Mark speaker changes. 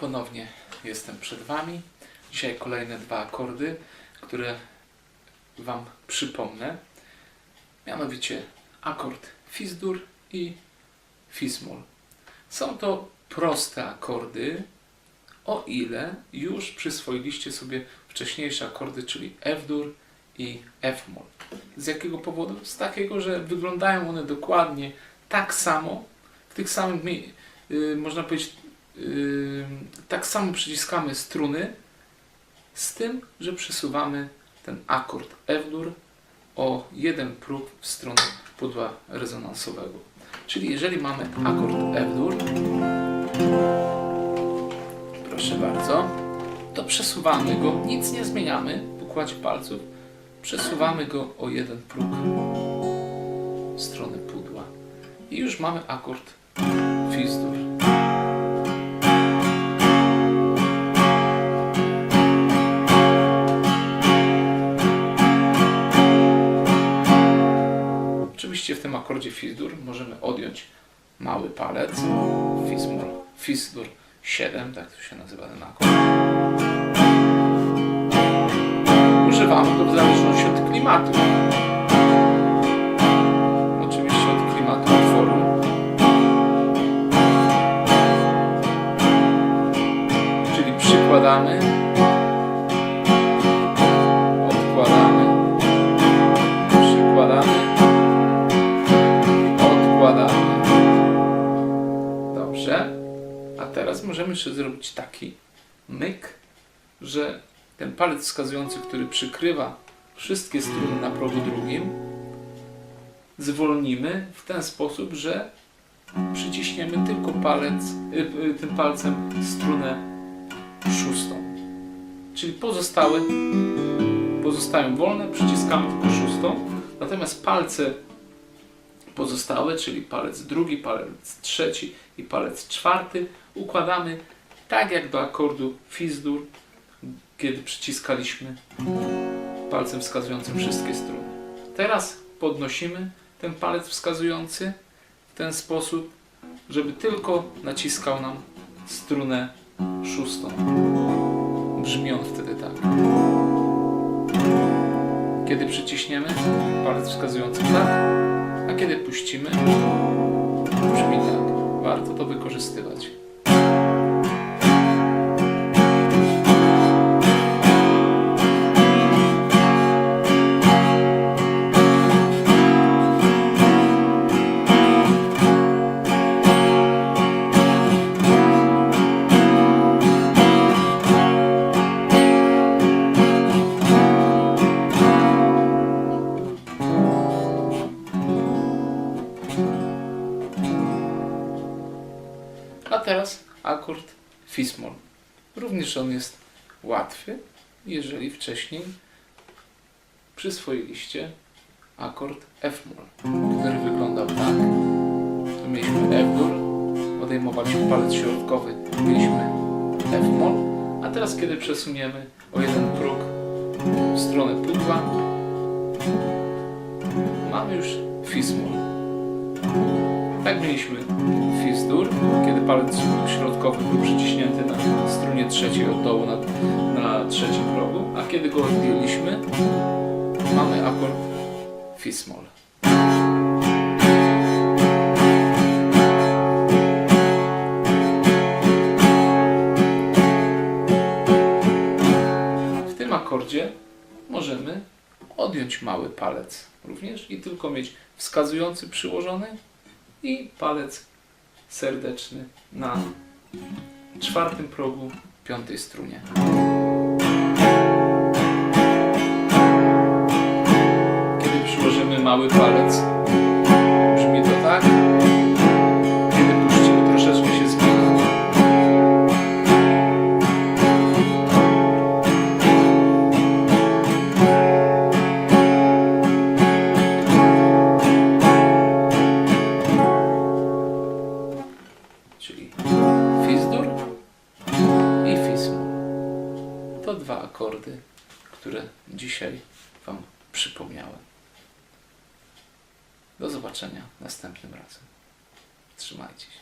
Speaker 1: ponownie jestem przed Wami. Dzisiaj kolejne dwa akordy, które Wam przypomnę. Mianowicie akord Fis-dur i Fis-moll. Są to proste akordy, o ile już przyswoiliście sobie wcześniejsze akordy, czyli F-dur i F-moll. Z jakiego powodu? Z takiego, że wyglądają one dokładnie tak samo, w tych samych, y, można powiedzieć, tak samo przyciskamy struny, z tym, że przesuwamy ten akord F-dur o jeden próg w stronę pudła rezonansowego. Czyli jeżeli mamy akord F-dur, proszę bardzo, to przesuwamy go, nic nie zmieniamy w układzie palców, przesuwamy go o jeden próg w stronę pudła. I już mamy akord Fis-dur. Akordzie Fis-dur możemy odjąć mały palec, Fis-moll, Fis-dur 7, tak to się nazywa ten akord. Używamy go w zależności od klimatu. Oczywiście od klimatu utworu. Czyli przykładamy, Dobrze. A teraz możemy jeszcze zrobić taki myk, że ten palec wskazujący, który przykrywa wszystkie struny na progu drugim, zwolnimy w ten sposób, że przyciśniemy tylko palec, y, y, tym palcem strunę szóstą. Czyli pozostałe pozostają wolne, przyciskamy tylko szóstą, natomiast palce pozostałe, czyli palec drugi, palec trzeci i palec czwarty układamy tak jak do akordu Fis-dur, kiedy przyciskaliśmy palcem wskazującym wszystkie struny. Teraz podnosimy ten palec wskazujący w ten sposób, żeby tylko naciskał nam strunę szóstą. Brzmi on wtedy tak. Kiedy przyciśniemy palec wskazujący tak, a kiedy puścimy, brzmi tak. Warto to wykorzystywać. Teraz akord Fis-moll. Również on jest łatwy, jeżeli wcześniej przyswoiliście akord F-moll, który wyglądał tak. Tu mieliśmy F-dur, odejmowaliśmy palec środkowy, mieliśmy F-moll, a teraz kiedy przesuniemy o jeden próg w stronę pudła, mamy już Fis-moll. Tak mieliśmy Fis-dur, kiedy palec środkowy był przyciśnięty na strunie trzeciej od dołu na, na trzecim progu, a kiedy go odjęliśmy, mamy akord Fis-moll. W tym akordzie możemy odjąć mały palec również i tylko mieć wskazujący przyłożony i palec serdeczny na czwartym progu piątej strunie. Kiedy przyłożymy mały palec, akordy, które dzisiaj Wam przypomniałem. Do zobaczenia następnym razem. Trzymajcie się.